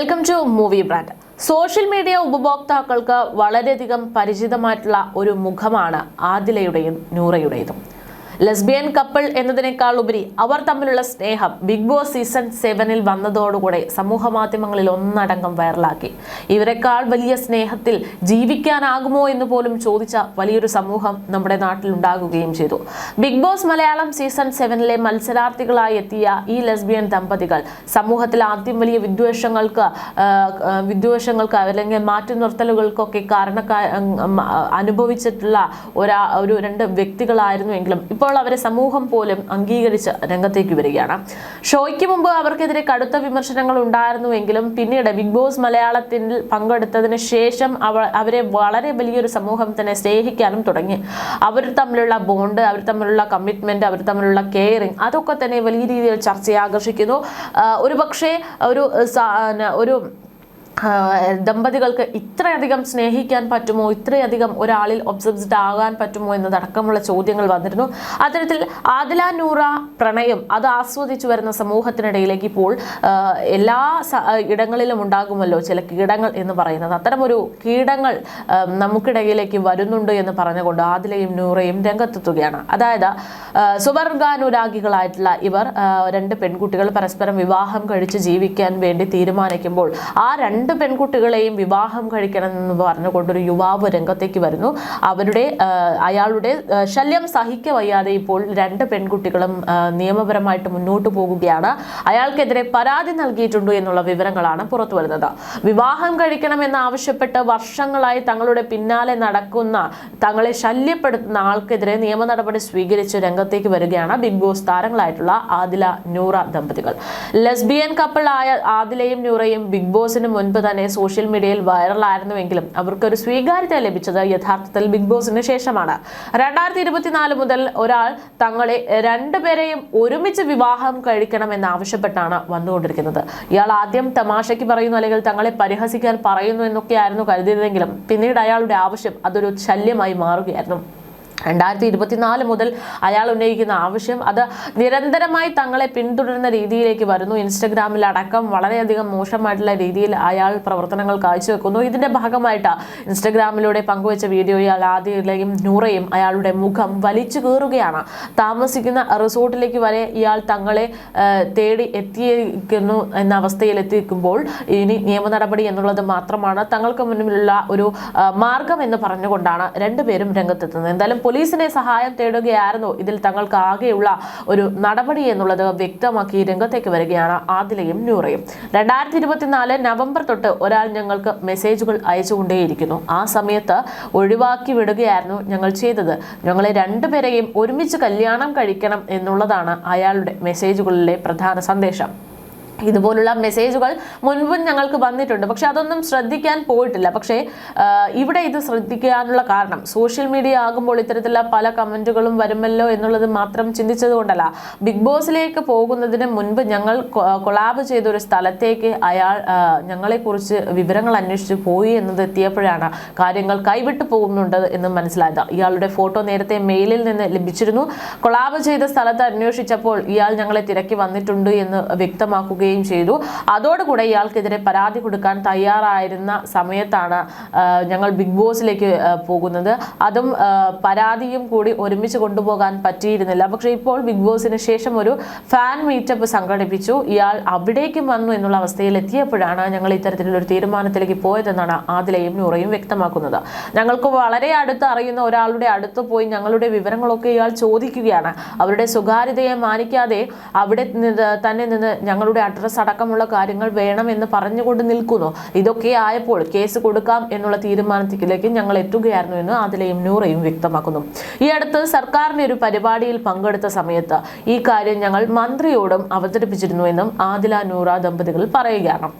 Welcome to movie brand social media ഉപഭോക്താക്കൾക്ക് വളരെയധികം പരിചിതമായിട്ടുള്ള ഒരു മുഖമാണ് ആദിലയുടെയും നൂറയുടേതും. ലെസ്ബിയൻ കപ്പിൾ എന്നതിനേക്കാൾ ഉപരി അവർ തമ്മിലുള്ള സ്നേഹം ബിഗ് ബോസ് സീസൺ സെവനിൽ വന്നതോടുകൂടെ സമൂഹ മാധ്യമങ്ങളിൽ ഒന്നടങ്കം വൈറലാക്കി. ഇവരെക്കാൾ വലിയ സ്നേഹത്തിൽ ജീവിക്കാനാകുമോ എന്ന് പോലും ചോദിച്ച വലിയൊരു സമൂഹം നമ്മുടെ നാട്ടിൽ ഉണ്ടാകുകയും ചെയ്തു. ബിഗ് ബോസ് മലയാളം സീസൺ സെവനിലെ മത്സരാർത്ഥികളായി എത്തിയ ഈ ലെസ്ബിയൻ ദമ്പതികൾ സമൂഹത്തിൽ ആദ്യം വലിയ വിദ്വേഷങ്ങൾക്ക് വിദ്വേഷങ്ങൾക്ക് അല്ലെങ്കിൽ മാറ്റി നിർത്തലുകൾക്കൊക്കെ കാരണക്കാ അനുഭവിച്ചിട്ടുള്ള ഒരാ ഒരു രണ്ട് വ്യക്തികളായിരുന്നുവെങ്കിലും ഇപ്പോൾ അവരെ സമൂഹം പോലും അംഗീകരിച്ച് രംഗത്തേക്ക് വരികയാണ്. ഷോയ്ക്ക് മുമ്പ് അവർക്കെതിരെ കടുത്ത വിമർശനങ്ങൾ ഉണ്ടായിരുന്നുവെങ്കിലും പിന്നീട് ബിഗ് ബോസ് മലയാളത്തിൽ പങ്കെടുത്തതിന് ശേഷം അവ അവരെ വളരെ വലിയൊരു സമൂഹം തന്നെ സ്നേഹിക്കാനും തുടങ്ങി. അവർ തമ്മിലുള്ള ബോണ്ട് അവർ തമ്മിലുള്ള കമ്മിറ്റ്മെന്റ് അവർ തമ്മിലുള്ള കെയറിങ് അതൊക്കെ തന്നെ വലിയ രീതിയിൽ ചർച്ചയെ ആകർഷിക്കുന്നു. ഒരു പക്ഷേ ഒരു ഒരു ദമ്പതികൾക്ക് ഇത്രയധികം സ്നേഹിക്കാൻ പറ്റുമോ? ഇത്രയധികം ഒരാളിൽ ഒബ്സബ്സ്ഡ് ആകാൻ പറ്റുമോ എന്നതടക്കമുള്ള ചോദ്യങ്ങൾ വന്നിരുന്നു. അത്തരത്തിൽ ആദില നൂറ പ്രണയം അത് ആസ്വദിച്ചു വരുന്ന സമൂഹത്തിനിടയിലേക്ക് ഇപ്പോൾ എല്ലാ ഇടങ്ങളിലും ഉണ്ടാകുമല്ലോ ചില കീടങ്ങൾ എന്ന് പറയുന്നത്. അത്തരമൊരു കീടങ്ങൾ നമുക്കിടയിലേക്ക് വരുന്നുണ്ട് എന്ന് പറഞ്ഞുകൊണ്ട് ആദിലയും നൂറയും രംഗത്തെത്തുകയാണ്. അതായത് സുവർഗാനുരാഗികളായിട്ടുള്ള ഇവർ രണ്ട് പെൺകുട്ടികൾ പരസ്പരം വിവാഹം കഴിച്ച് ജീവിക്കാൻ വേണ്ടി തീരുമാനിക്കുമ്പോൾ ആ രണ്ട് പെൺകുട്ടികളെയും വിവാഹം കഴിക്കണം എന്ന് പറഞ്ഞുകൊണ്ടൊരു യുവാവ് രംഗത്തേക്ക് വരുന്നു. അവരുടെ അയാളുടെ ശല്യം സഹിക്ക വയ്യാതെ ഇപ്പോൾ രണ്ട് പെൺകുട്ടികളും നിയമപരമായിട്ട് മുന്നോട്ട് പോകുകയാണ്. അയാൾക്കെതിരെ പരാതി നൽകിയിട്ടുണ്ട് എന്നുള്ള വിവരങ്ങളാണ് പുറത്തു വരുന്നത്. വിവാഹം കഴിക്കണമെന്ന് ആവശ്യപ്പെട്ട് വർഷങ്ങളായി തങ്ങളുടെ പിന്നാലെ നടക്കുന്ന തങ്ങളെ ശല്യപ്പെടുത്തുന്ന ആൾക്കെതിരെ നിയമ നടപടി സ്വീകരിച്ച് രംഗത്തേക്ക് വരികയാണ് ബിഗ് ബോസ് താരങ്ങളായിട്ടുള്ള ആദില നൂറ ദമ്പതികൾ. ലെസ്ബിയൻ കപ്പിൾ ആയ ആദിലയും നൂറയും ബിഗ് ബോസിന് മുൻപ് തന്നെ സോഷ്യൽ മീഡിയയിൽ വൈറലായിരുന്നുവെങ്കിലും അവർക്കൊരു സ്വീകാര്യത ലഭിച്ചത് യഥാർത്ഥത്തിൽ ബിഗ് ബോസിന് ശേഷമാണ്. രണ്ടായിരത്തി ഇരുപത്തിനാല് മുതൽ ഒരാൾ തങ്ങളെ രണ്ടുപേരെയും ഒരുമിച്ച് വിവാഹം കഴിക്കണമെന്ന് ആവശ്യപ്പെട്ടാണ് വന്നുകൊണ്ടിരിക്കുന്നത്. ഇയാൾ ആദ്യം തമാശയ്ക്ക് പറയുന്നു അല്ലെങ്കിൽ തങ്ങളെ പരിഹസിക്കാൻ പറയുന്നു എന്നൊക്കെയായിരുന്നു കരുതിയതെങ്കിലും പിന്നീട് അയാളുടെ ആവശ്യം അതൊരു ശല്യമായി മാറുകയായിരുന്നു. രണ്ടായിരത്തി ഇരുപത്തിനാല് മുതൽ അയാൾ ഉന്നയിക്കുന്ന ആവശ്യം അത് നിരന്തരമായി തങ്ങളെ പിന്തുടരുന്ന രീതിയിലേക്ക് വരുന്നു. ഇൻസ്റ്റഗ്രാമിൽ അടക്കം വളരെയധികം മോശമായിട്ടുള്ള രീതിയിൽ അയാൾ പ്രവർത്തനങ്ങൾ കാഴ്ചവെക്കുന്നു. ഇതിന്റെ ഭാഗമായിട്ട് ഇൻസ്റ്റഗ്രാമിലൂടെ പങ്കുവച്ച വീഡിയോയിൽ അയാൾ ആദ്യയിലെയും നൂറയും അയാളുടെ മുഖം വലിച്ചു കീറുകയാണ്. താമസിക്കുന്ന റിസോർട്ടിലേക്ക് വരെ ഇയാൾ തങ്ങളെ തേടി എത്തിയിരിക്കുന്നു എന്ന അവസ്ഥയിൽ എത്തിക്കുമ്പോൾ ഇനി നിയമ നടപടി എന്നുള്ളത് മാത്രമാണ് തങ്ങൾക്ക് മുന്നിലുള്ള ഒരു മാർഗം എന്ന് പറഞ്ഞുകൊണ്ടാണ് രണ്ടുപേരും രംഗത്തെത്തുന്നത്. എന്തായാലും പോലീസിന്റെ സഹായം തേടുകയായിരുന്നു. ഇതിൽ തങ്ങൾക്ക് ആകെയുള്ള ഒരു നടപടി എന്നുള്ളത് വ്യക്തമാക്കി രംഗത്തേക്ക് വരികയാണ് ആദിലയും നൂറയും. രണ്ടായിരത്തി ഇരുപത്തിനാല് നവംബർ തൊട്ട് ഒരാൾ ഞങ്ങൾക്ക് മെസ്സേജുകൾ അയച്ചുകൊണ്ടേയിരിക്കുന്നു. ആ സമയത്ത് ഒഴിവാക്കി വിടുകയായിരുന്നു ഞങ്ങൾ ചെയ്തത്. ഞങ്ങളെ രണ്ടുപേരെയും ഒരുമിച്ച് കല്യാണം കഴിക്കണം എന്നുള്ളതാണ് അയാളുടെ മെസ്സേജുകളിലെ പ്രധാന സന്ദേശം. ഇതുപോലുള്ള മെസ്സേജുകൾ മുൻപും ഞങ്ങൾക്ക് വന്നിട്ടുണ്ട്. പക്ഷെ അതൊന്നും ശ്രദ്ധിക്കാൻ പോയിട്ടില്ല. പക്ഷേ ഇവിടെ ഇത് ശ്രദ്ധിക്കാനുള്ള കാരണം സോഷ്യൽ മീഡിയ ആകുമ്പോൾ ഇത്തരത്തിലുള്ള പല കമന്റുകളും വരുമല്ലോ എന്നുള്ളത് മാത്രം ചിന്തിച്ചതുകൊണ്ടല്ല ബിഗ് ബോസിലേക്ക് പോകുന്നതിന് മുൻപ് ഞങ്ങൾ കൊളാബ് ചെയ്ത ഒരു സ്ഥലത്തേക്ക് അയാൾ ഞങ്ങളെക്കുറിച്ച് വിവരങ്ങൾ അന്വേഷിച്ച് പോയി എന്നത് എത്തിയപ്പോഴാണ് കാര്യങ്ങൾ കൈവിട്ടു പോകുന്നുണ്ട് എന്ന് മനസ്സിലായത്. ഇയാളുടെ ഫോട്ടോ നേരത്തെ മെയിലിൽ നിന്ന് ലഭിച്ചിരുന്നു. കൊളാബ് ചെയ്ത സ്ഥലത്ത് അന്വേഷിച്ചപ്പോൾ ഇയാൾ ഞങ്ങളെ തിരക്കി വന്നിട്ടുണ്ട് എന്ന് വ്യക്തമാക്കുകയും ചെയ്തു. അതോടുകൂടെ ഇയാൾക്കെതിരെ പരാതി കൊടുക്കാൻ തയ്യാറായിരുന്ന സമയത്താണ് ഞങ്ങൾ ബിഗ് ബോസിലേക്ക് പോകുന്നത്. അതും പരാതിയും കൂടി ഒരുമിച്ച് കൊണ്ടുപോകാൻ പറ്റിയിരുന്നില്ല. പക്ഷേ ഇപ്പോൾ ബിഗ് ബോസിന് ശേഷം ഒരു ഫാൻ മീറ്റപ്പ് സംഘടിപ്പിച്ചു. ഇയാൾ അവിടേക്കും വന്നു എന്നുള്ള അവസ്ഥയിൽ എത്തിയപ്പോഴാണ് ഞങ്ങൾ ഇത്തരത്തിലുള്ള ഒരു തീരുമാനത്തിലേക്ക് പോയതെന്നാണ് ആദിലയും നൂറയും വ്യക്തമാക്കുന്നത്. ഞങ്ങൾക്ക് വളരെ അടുത്ത് അറിയുന്ന ഒരാളുടെ അടുത്ത് പോയി ഞങ്ങളുടെ വിവരങ്ങളൊക്കെ ഇയാൾ ചോദിക്കുകയാണ്. അവരുടെ സ്വകാര്യതയെ മാനിക്കാതെ അവിടെ തന്നെ നിന്ന് ഞങ്ങളുടെ അഡ്രസ്സ് അടക്കമുള്ള കാര്യങ്ങൾ വേണമെന്ന് പറഞ്ഞുകൊണ്ട് നിൽക്കുന്നു. ഇതൊക്കെ ആയപ്പോൾ കേസ് കൊടുക്കാം എന്നുള്ള തീരുമാനത്തിലേക്ക് ഞങ്ങൾ എത്തുകയായിരുന്നു എന്ന് അതിലെയും നൂറയും വ്യക്തമാക്കുന്നു. ഈ അടുത്ത് സർക്കാരിന്റെ ഒരു പരിപാടിയിൽ പങ്കെടുത്ത സമയത്ത് ഈ കാര്യം ഞങ്ങൾ മന്ത്രിയോടും അവതരിപ്പിച്ചിരുന്നു എന്നും ആദില നൂറ ദമ്പതികൾ പറയുകയാണ്.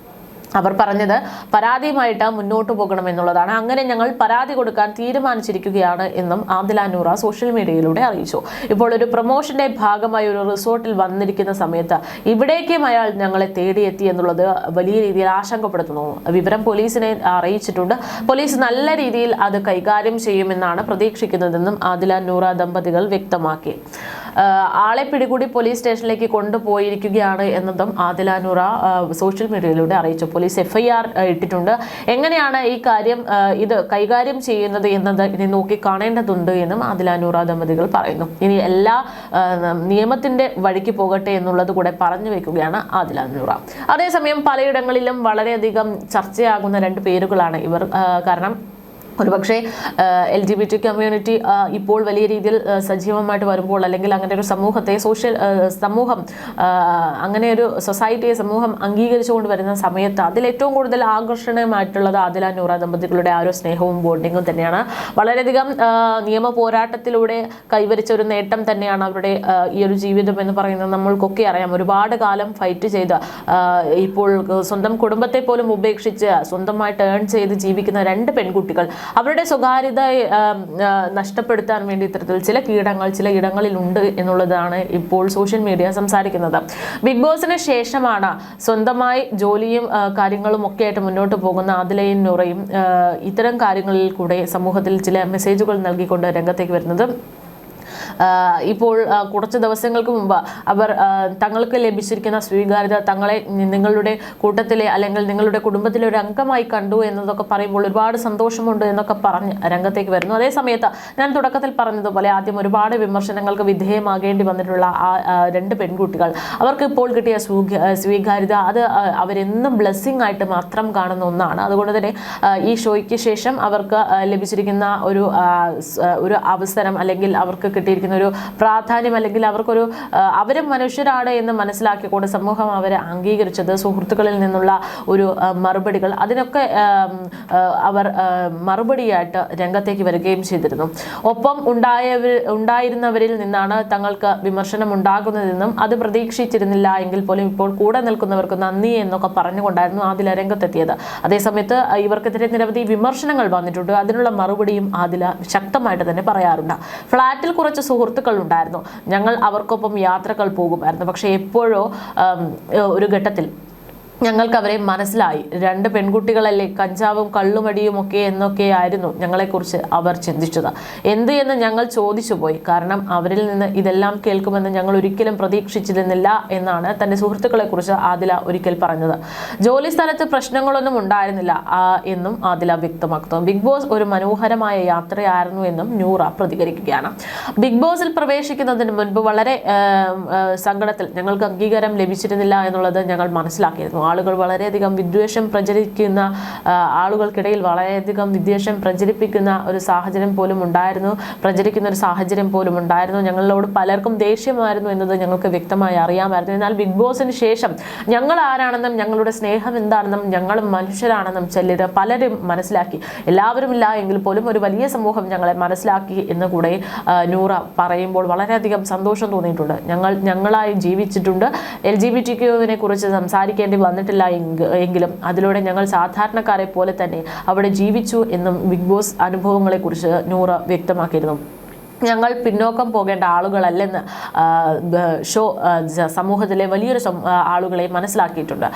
അവർ പറഞ്ഞത് പരാതിയുമായിട്ട് മുന്നോട്ട് പോകണം എന്നുള്ളതാണ് അങ്ങനെ ഞങ്ങൾ പരാതി കൊടുക്കാൻ തീരുമാനിച്ചിരിക്കുകയാണ് എന്നും ആദില നൂറ സോഷ്യൽ മീഡിയയിലൂടെ അറിയിച്ചു. ഇപ്പോൾ ഒരു പ്രൊമോഷന്റെ ഭാഗമായി ഒരു റിസോർട്ടിൽ വന്നിരിക്കുന്ന സമയത്ത് ഇവിടേക്കും അയാൾ ഞങ്ങളെ തേടിയെത്തി എന്നുള്ളത് വലിയ രീതിയിൽ ആശങ്കപ്പെടുത്തുന്നു. വിവരം പോലീസിനെ അറിയിച്ചിട്ടുണ്ട്. പോലീസ് നല്ല രീതിയിൽ അത് കൈകാര്യം ചെയ്യുമെന്നാണ് പ്രതീക്ഷിക്കുന്നതെന്നും ആദില നൂറ ദമ്പതികൾ വ്യക്തമാക്കി. ആളെ പിടികൂടി പോലീസ് സ്റ്റേഷനിലേക്ക് കൊണ്ടുപോയിരിക്കുകയാണ് എന്നതും ആദിലാനുറ സോഷ്യൽ മീഡിയയിലൂടെ അറിയിച്ചു. പോലീസ് എഫ്ഐആർ ഇട്ടിട്ടുണ്ട്. എങ്ങനെയാണ് ഈ കാര്യം ഇത് കൈകാര്യം ചെയ്യുന്നത് എന്നത് ഇനി നോക്കി കാണേണ്ടതുണ്ട് എന്നും ആദിലാനുറ ദമ്പതികൾ പറയുന്നു. ഇനി എല്ലാ നിയമത്തിന്റെ വഴിക്ക് പോകട്ടെ എന്നുള്ളത് കൂടെ പറഞ്ഞു വെക്കുകയാണ് ആദിലാനുറ. നൂറ അതേസമയം പലയിടങ്ങളിലും വളരെയധികം ചർച്ചയാകുന്ന രണ്ട് പേരുകളാണ് ഇവർ കാരണം ഒരുപക്ഷെ L G B T community ഇപ്പോൾ വലിയ രീതിയിൽ സജീവമായിട്ട് വരുമ്പോൾ അല്ലെങ്കിൽ അങ്ങനെ ഒരു സമൂഹത്തെ സോഷ്യൽ സമൂഹം അങ്ങനെ ഒരു സൊസൈറ്റിയെ സമൂഹം അംഗീകരിച്ചുകൊണ്ട് വരുന്ന സമയത്ത് അതിൽ ഏറ്റവും കൂടുതൽ ആകർഷണീയമായിട്ടുള്ളത് ആദില നൂറ ദമ്പതികളുടെ ആ ഒരു സ്നേഹവും ബോണ്ടിങ്ങും തന്നെയാണ്. വളരെയധികം നിയമ പോരാട്ടത്തിലൂടെ കൈവരിച്ച ഒരു നേട്ടം തന്നെയാണ് അവരുടെ ഈ ഒരു ജീവിതം എന്ന് പറയുന്നത്. നമ്മൾക്കൊക്കെ അറിയാം ഒരുപാട് കാലം ഫൈറ്റ് ചെയ്ത് ഇപ്പോൾ സ്വന്തം കുടുംബത്തെ പോലും ഉപേക്ഷിച്ച് സ്വന്തമായിട്ട് ഏൺ ചെയ്ത് ജീവിക്കുന്ന രണ്ട് പെൺകുട്ടികൾ അവരുടെ സ്വകാര്യത നഷ്ടപ്പെടുത്താൻ വേണ്ടി ഇത്തരത്തിൽ ചില കീടങ്ങൾ ചില ഇടങ്ങളിൽ ഉണ്ട് എന്നുള്ളതാണ് ഇപ്പോൾ സോഷ്യൽ മീഡിയ സംസാരിക്കുന്നത്. ബിഗ് ബോസിന് ശേഷമാണ് സ്വന്തമായി ജോലിയും കാര്യങ്ങളും ഒക്കെ ആയിട്ട് മുന്നോട്ട് പോകുന്ന ആദിലയും നൂറയും ഇത്തരം കാര്യങ്ങളിൽ കൂടെ സമൂഹത്തിൽ ചില മെസ്സേജുകൾ നൽകിക്കൊണ്ട് രംഗത്തേക്ക് വരുന്നത് ഇപ്പോൾ കുറച്ച് ദിവസങ്ങൾക്ക് മുമ്പ് അവർ തങ്ങൾക്ക് ലഭിച്ചിരിക്കുന്ന സ്വീകാര്യത തങ്ങളെ നിങ്ങളുടെ കൂട്ടത്തിലെ അല്ലെങ്കിൽ നിങ്ങളുടെ കുടുംബത്തിലെ ഒരു അംഗമായി കണ്ടു എന്നതൊക്കെ പറയുമ്പോൾ ഒരുപാട് സന്തോഷമുണ്ട് എന്നൊക്കെ പറഞ്ഞ് രംഗത്തേക്ക് വരുന്നു. അതേ സമയത്ത് ഞാൻ തുടക്കത്തിൽ പറഞ്ഞതുപോലെ ആദ്യം ഒരുപാട് വിമർശനങ്ങൾക്ക് വിധേയമാകേണ്ടി വന്നിട്ടുള്ള ആ രണ്ട് പെൺകുട്ടികൾ. അവർക്ക് ഇപ്പോൾ കിട്ടിയ സ്വീകാര്യത അത് അവരെന്നും ബ്ലെസ്സിങ് ആയിട്ട് മാത്രം കാണുന്ന ഒന്നാണ്. അതുകൊണ്ട് തന്നെ ഈ ഷോയ്ക്ക് ശേഷം അവർക്ക് ലഭിച്ചിരിക്കുന്ന ഒരു ഒരു അവസരം അല്ലെങ്കിൽ അവർക്ക് കിട്ടിയിരിക്കുന്ന ഒരു പ്രാധാന്യം അല്ലെങ്കിൽ അവർക്കൊരു അവരും മനുഷ്യരാണ് എന്ന് മനസ്സിലാക്കിക്കൊണ്ട് സമൂഹം അവരെ അംഗീകരിച്ചത് സുഹൃത്തുക്കളിൽ നിന്നുള്ള ഒരു മറുപടികൾ. അതിനൊക്കെ അവർ മറുപടിയായിട്ട് രംഗത്തേക്ക് വരികയും ചെയ്തിരുന്നു. ഒപ്പം ഉണ്ടായവർ ഉണ്ടായിരുന്നവരിൽ നിന്നാണ് തങ്ങൾക്ക് വിമർശനം ഉണ്ടാകുന്നതെന്നും അത് പ്രതീക്ഷിച്ചിരുന്നില്ല എങ്കിൽ പോലും ഇപ്പോൾ കൂടെ നിൽക്കുന്നവർക്ക് നന്ദി എന്നൊക്കെ പറഞ്ഞുകൊണ്ടായിരുന്നു ആദില രംഗത്തെത്തിയത്. അതേസമയത്ത് ഇവർക്കെതിരെ നിരവധി വിമർശനങ്ങൾ വന്നിട്ടുണ്ട്. അതിനുള്ള മറുപടിയും ആദില ശക്തമായിട്ട് തന്നെ പറയാറുണ്ട്. ഫ്ളാറ്റിൽ കുറച്ച് സുഹൃത്തുക്കൾ ഉണ്ടായിരുന്നു ഞങ്ങൾ അവർക്കൊപ്പം യാത്രകൾ പോകുമായിരുന്നു. പക്ഷേ എപ്പോഴോ ഒരു ഘട്ടത്തിൽ ഞങ്ങൾക്ക് അവരെ മനസ്സിലായി. രണ്ട് പെൺകുട്ടികളല്ലേ കഞ്ചാവും കള്ളുമടിയും ഒക്കെ എന്നൊക്കെയായിരുന്നു ഞങ്ങളെക്കുറിച്ച് അവർ ചിന്തിച്ചത്. എന്ത് എന്ന് ഞങ്ങൾ ചോദിച്ചു പോയി കാരണം അവരിൽ നിന്ന് ഇതെല്ലാം കേൾക്കുമെന്ന് ഞങ്ങൾ ഒരിക്കലും പ്രതീക്ഷിച്ചിരുന്നില്ല എന്നാണ് തന്റെ സുഹൃത്തുക്കളെക്കുറിച്ച് ആദില ഒരിക്കൽ പറഞ്ഞത്. ജോലി സ്ഥലത്ത് പ്രശ്നങ്ങളൊന്നും ഉണ്ടായിരുന്നില്ല എന്നും ആദില വ്യക്തമാക്കുന്നു. ബിഗ് ബോസ് ഒരു മനോഹരമായ യാത്രയായിരുന്നു എന്നും നൂറ പ്രതികരിക്കുകയാണ്. ബിഗ് ബോസിൽ പ്രവേശിക്കുന്നതിന് മുൻപ് വളരെ സങ്കടത്തിൽ ഞങ്ങൾക്ക് അംഗീകാരം ലഭിച്ചിരുന്നില്ല എന്നുള്ളത് ഞങ്ങൾ മനസ്സിലാക്കിയിരുന്നു. ആളുകൾ വളരെയധികം വിദ്വേഷം പ്രചരിക്കുന്ന ആളുകൾക്കിടയിൽ വളരെയധികം വിദ്വേഷം പ്രചരിപ്പിക്കുന്ന ഒരു സാഹചര്യം പോലും ഉണ്ടായിരുന്നു. പ്രചരിക്കുന്ന ഒരു സാഹചര്യം പോലും ഉണ്ടായിരുന്നു. ഞങ്ങളോട് പലർക്കും ദേഷ്യമായിരുന്നു എന്നത് ഞങ്ങൾക്ക് വ്യക്തമായി അറിയാമായിരുന്നു. എന്നാൽ ബിഗ് ബോസിന് ശേഷം ഞങ്ങൾ ആരാണെന്നും ഞങ്ങളുടെ സ്നേഹം എന്താണെന്നും ഞങ്ങൾ മനുഷ്യരാണെന്നും ചിലർ പലരും മനസ്സിലാക്കി. എല്ലാവരും ഇല്ല എങ്കിൽ പോലും ഒരു വലിയ സമൂഹം ഞങ്ങളെ മനസ്സിലാക്കി എന്ന് കൂടെ നൂറ പറയുമ്പോൾ വളരെയധികം സന്തോഷം തോന്നിയിട്ടുണ്ട്. ഞങ്ങൾ ഞങ്ങളായി ജീവിച്ചിട്ടുണ്ട്. എൽ ജി ബി ടി ക്യൂവിനെ കുറിച്ച് സംസാരിക്കേണ്ടി വന്നിട്ടില്ല എങ്കിലും അതിലൂടെ ഞങ്ങൾ സാധാരണക്കാരെ പോലെ തന്നെ അവിടെ ജീവിച്ചു എന്നും ബിഗ് ബോസ് അനുഭവങ്ങളെക്കുറിച്ച് നൂറ വ്യക്തമാക്കിയിരുന്നു. ഞങ്ങൾ പിന്നോക്കം പോകേണ്ട ആളുകളല്ലെന്ന് ഷോ സമൂഹത്തിലെ വലിയൊരു ആളുകളെ മനസ്സിലാക്കിയിട്ടുണ്ട്.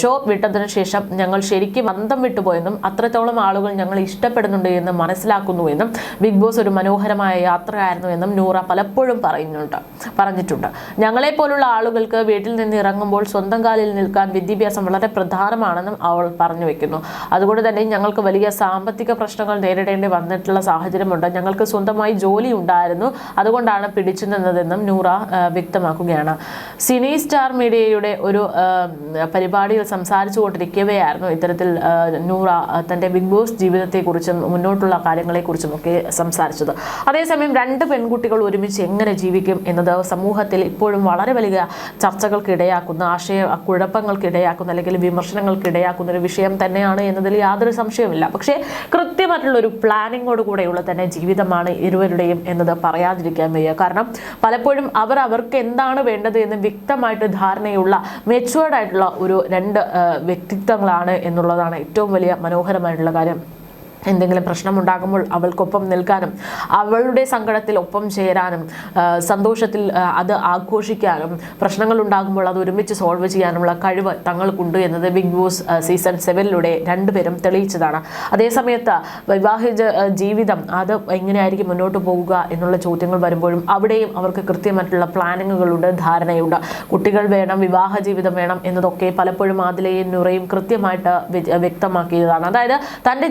ഷോ വിട്ടതിനു ശേഷം ഞങ്ങൾ ശരിക്കും അന്തം വിട്ടുപോയെന്നും അത്രത്തോളം ആളുകൾ ഞങ്ങൾ ഇഷ്ടപ്പെടുന്നുണ്ട് എന്ന് മനസ്സിലാക്കുന്നു എന്നും ബിഗ് ബോസ് ഒരു മനോഹരമായ യാത്രയായിരുന്നു എന്നും നൂറ പലപ്പോഴും പറയുന്നുണ്ട് പറഞ്ഞിട്ടുണ്ട്. ഞങ്ങളെ പോലുള്ള ആളുകൾക്ക് വീട്ടിൽ നിന്ന് ഇറങ്ങുമ്പോൾ സ്വന്തം കാലിൽ നിൽക്കാൻ വിദ്യാഭ്യാസം വളരെ പ്രധാനമാണെന്നും അവൾ പറഞ്ഞു വെക്കുന്നു. അതുകൊണ്ട് തന്നെ ഞങ്ങൾക്ക് വലിയ സാമ്പത്തിക പ്രശ്നങ്ങൾ നേരിടേണ്ടി വന്നിട്ടുള്ള സാഹചര്യമുണ്ട്. ഞങ്ങൾക്ക് സ്വന്തമായി ജോലി ഉണ്ടായിരുന്നു. അതുകൊണ്ടാണ് പിടിച്ചു നിന്നതെന്നും നൂറ വ്യക്തമാക്കുകയാണ്. സിനി സ്റ്റാർ മീഡിയയുടെ ഒരു പരിപാടിയിൽ സംസാരിച്ചു കൊണ്ടിരിക്കവെയായിരുന്നു ഇത്തരത്തിൽ നൂറ തന്റെ ബിഗ് ബോസ് ജീവിതത്തെക്കുറിച്ചും മുന്നോട്ടുള്ള കാര്യങ്ങളെക്കുറിച്ചും ഒക്കെ സംസാരിച്ചത്. അതേസമയം രണ്ട് പെൺകുട്ടികൾ ഒരുമിച്ച് എങ്ങനെ ജീവിക്കും എന്നത് സമൂഹത്തിൽ ഇപ്പോഴും വളരെ വലിയ ചർച്ചകൾക്ക് ഇടയാക്കുന്ന ആശയ കുഴപ്പങ്ങൾക്ക് ഇടയാക്കുന്ന അല്ലെങ്കിൽ വിമർശനങ്ങൾക്ക് ഇടയാക്കുന്ന ഒരു വിഷയം തന്നെയാണ് എന്നതിൽ യാതൊരു സംശയവുമില്ല. പക്ഷേ കൃത്യമായിട്ടുള്ള ഒരു പ്ലാനിങ്ങോട് തന്നെ ജീവിതമാണ് ഇരുവരുടെയും എന്നത് പറയാതിരിക്കാൻ വയ്യ. കാരണം പലപ്പോഴും അവർ അവർക്ക് എന്താണ് വേണ്ടത് എന്ന് വ്യക്തമായിട്ട് ധാരണയുള്ള മെച്ചുവേർഡ് ആയിട്ടുള്ള ഒരു രണ്ട് വ്യക്തിത്വങ്ങളാണ് എന്നുള്ളതാണ് ഏറ്റവും വലിയ മനോഹരമായിട്ടുള്ള കാര്യം. എന്തെങ്കിലും പ്രശ്നമുണ്ടാകുമ്പോൾ അവൾക്കൊപ്പം നിൽക്കാനും അവളുടെ സങ്കടത്തിൽ ഒപ്പം ചേരാനും സന്തോഷത്തിൽ അത് ആഘോഷിക്കാനും പ്രശ്നങ്ങൾ ഉണ്ടാകുമ്പോൾ അത് ഒരുമിച്ച് സോൾവ് ചെയ്യാനുള്ള കഴിവ് തങ്ങൾക്കുണ്ട് എന്നത് ബിഗ് ബോസ് സീസൺ സെവനിലൂടെ രണ്ടുപേരും തെളിയിച്ചതാണ്. അതേസമയത്ത് വൈവാഹിക ആ, ജീവിതം അത് എങ്ങനെയായിരിക്കും മുന്നോട്ട് പോകുക എന്നുള്ള ചോദ്യങ്ങൾ വരുമ്പോഴും അവിടെയും അവർക്ക് കൃത്യമായിട്ടുള്ള പ്ലാനിങ്ങുകളുണ്ട് ധാരണയുണ്ട്. കുട്ടികൾ വേണം വിവാഹ ജീവിതം വേണം എന്നതൊക്കെ പലപ്പോഴും ആദിലയും നുറയും കൃത്യമായിട്ട് വ്യക്തമാക്കിയതാണ്. അതായത് തന്റെ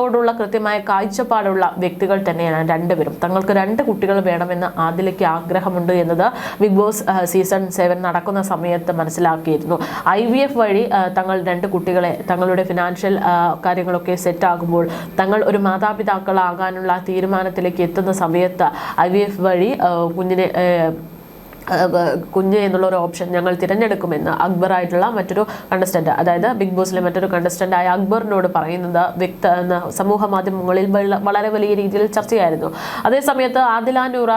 ജീവിതത്തോടുള്ള കൃത്യമായ കാഴ്ചപ്പാടുള്ള വ്യക്തികൾ തന്നെയാണ് രണ്ടുപേരും. തങ്ങൾക്ക് രണ്ട് കുട്ടികൾ വേണമെന്ന് ആദിലയ്ക്ക് ആഗ്രഹമുണ്ട് എന്നത് ബിഗ് ബോസ് സീസൺ സെവൻ നടക്കുന്ന സമയത്ത് മനസ്സിലാക്കിയിരുന്നു. ഐ വി എഫ് വഴി തങ്ങൾ രണ്ട് കുട്ടികളെ തങ്ങളുടെ ഫിനാൻഷ്യൽ കാര്യങ്ങളൊക്കെ സെറ്റാകുമ്പോൾ തങ്ങൾ ഒരു മാതാപിതാക്കളാകാനുള്ള തീരുമാനത്തിലേക്ക് എത്തുന്ന സമയത്ത് ഐ വി എഫ് വഴി കുഞ്ഞിനെ കുഞ്ഞ് എന്നുള്ള ഒരു ഓപ്ഷൻ ഞങ്ങൾ തിരഞ്ഞെടുക്കുമെന്ന് അക്ബർ ആയിട്ടുള്ള മറ്റൊരു കണ്ടസ്റ്റന്റ് അതായത് ബിഗ് ബോസിലെ മറ്റൊരു കണ്ടസ്റ്റന്റ് ആയ അക്ബറിനോട് പറയുന്നത് വ്യക്ത സമൂഹ മാധ്യമങ്ങളിൽ വളരെ വലിയ രീതിയിൽ ചർച്ചയായിരുന്നു. അതേസമയത്ത് ആദില നൂറ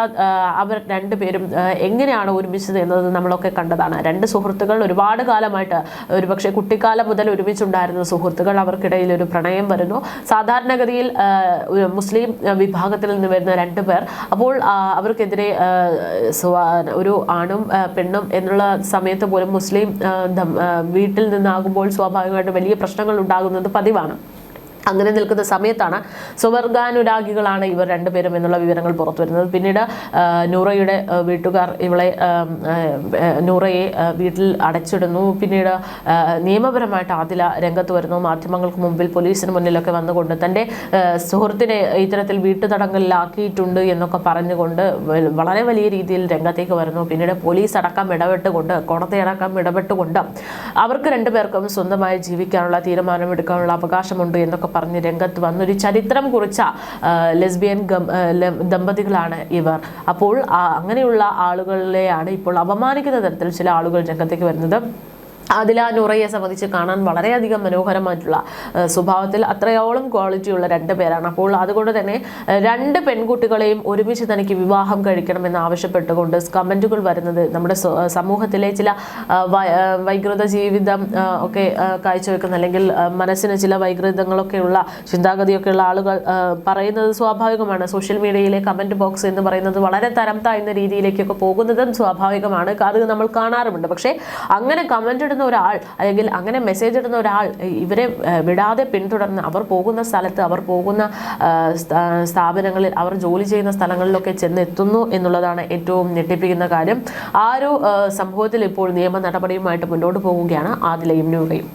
അവർ രണ്ടുപേരും എങ്ങനെയാണ് ഒരുമിച്ചത് എന്നത് നമ്മളൊക്കെ കണ്ടതാണ്. രണ്ട് സുഹൃത്തുക്കൾ ഒരുപാട് കാലമായിട്ട് ഒരുപക്ഷെ കുട്ടിക്കാലം മുതൽ ഒരുമിച്ചുണ്ടായിരുന്ന സുഹൃത്തുക്കൾ അവർക്കിടയിൽ ഒരു പ്രണയം വരുന്നു. സാധാരണഗതിയിൽ മുസ്ലിം വിഭാഗത്തിൽ നിന്ന് വരുന്ന രണ്ട് പേർ അപ്പോൾ അവർക്കെതിരെ ഒരു ആണും പെണ്ണും എന്നുള്ള സമയത്ത് പോലും മുസ്ലിം വീട്ടിൽ നിന്നാകുമ്പോൾ സ്വാഭാവികമായിട്ട് വലിയ പ്രശ്നങ്ങൾ ഉണ്ടാകുന്നത് പതിവാണ്. അങ്ങനെ നിൽക്കുന്ന സമയത്താണ് സുവർഗാനുരാഗികളാണ് ഇവർ രണ്ടുപേരും എന്നുള്ള വിവരങ്ങൾ പുറത്തു വരുന്നത് പിന്നീട് നൂറയുടെ വീട്ടുകാർ ഇവളെ നൂറയെ വീട്ടിൽ അടച്ചിടുന്നു. പിന്നീട് നിയമപരമായിട്ട് ആദില രംഗത്ത് വരുന്നു. മാധ്യമങ്ങൾക്ക് മുമ്പിൽ പോലീസിന് മുന്നിലൊക്കെ വന്നുകൊണ്ട് തന്റെ സുഹൃത്തിനെ ഇത്തരത്തിൽ വീട്ടുതടങ്കലിലാക്കിയിട്ടുണ്ട് എന്നൊക്കെ പറഞ്ഞുകൊണ്ട് വളരെ വലിയ രീതിയിൽ രംഗത്തേക്ക് വരുന്നു. പിന്നീട് പോലീസ് അടക്കം ഇടപെട്ടുകൊണ്ട് കോടതി അടക്കം ഇടപെട്ടുകൊണ്ട് അവർക്ക് രണ്ടുപേർക്കും സ്വന്തമായി ജീവിക്കാനുള്ള തീരുമാനമെടുക്കാനുള്ള അവകാശമുണ്ട് എന്നൊക്കെ പറഞ്ഞ് രംഗത്ത് വന്നൊരു ചരിത്രം കുറിച്ച ലെസ്ബിയൻ ദമ്പതികളാണ് ഇവർ. അപ്പോൾ അങ്ങനെയുള്ള ആളുകളെയാണ് ഇപ്പോൾ അപമാനിക്കുന്ന തരത്തിൽ ചില ആളുകൾ രംഗത്തേക്ക് വരുന്നത്. അതില നുറയെ സംബന്ധിച്ച് കാണാൻ വളരെയധികം മനോഹരമായിട്ടുള്ള സ്വഭാവത്തിൽ അത്രയോളം ക്വാളിറ്റിയുള്ള രണ്ട് പേരാണ്. അപ്പോൾ അതുകൊണ്ട് തന്നെ രണ്ട് പെൺകുട്ടികളെയും ഒരുമിച്ച് തനിക്ക് വിവാഹം കഴിക്കണമെന്ന് ആവശ്യപ്പെട്ടുകൊണ്ട് കമന്റുകൾ വരുന്നത് നമ്മുടെ സമൂഹത്തിലെ ചില വൈകൃത ജീവിതം ഒക്കെ കാഴ്ചവെക്കുന്ന അല്ലെങ്കിൽ മനസ്സിന് ചില വൈകൃതങ്ങളൊക്കെയുള്ള ചിന്താഗതിയൊക്കെയുള്ള ആളുകൾ പറയുന്നത് സ്വാഭാവികമാണ്. സോഷ്യൽ മീഡിയയിലെ കമന്റ് ബോക്സ് എന്ന് പറയുന്നത് വളരെ തരം താഴ്ന്ന രീതിയിലേക്കൊക്കെ പോകുന്നതും സ്വാഭാവികമാണ്. അത് നമ്മൾ കാണാറുമുണ്ട്. പക്ഷേ അങ്ങനെ കമന്റ് ഇടുന്ന ഒരാൾ അല്ലെങ്കിൽ അങ്ങനെ മെസ്സേജ് ഇടുന്ന ഒരാൾ ഇവരെ വിടാതെ പിന്തുടർന്ന് അവർ പോകുന്ന സ്ഥലത്ത് അവർ പോകുന്ന സ്ഥാപനങ്ങളിൽ അവർ ജോലി ചെയ്യുന്ന സ്ഥലങ്ങളിലൊക്കെ ചെന്നെത്തുന്നു എന്നുള്ളതാണ് ഏറ്റവും ഞെട്ടിപ്പിക്കുന്ന കാര്യം. ആ ഒരു സംഭവത്തിൽ ഇപ്പോൾ നിയമ നടപടിയുമായിട്ട് മുന്നോട്ട് പോവുകയാണ് ആദിലയും നൂറയും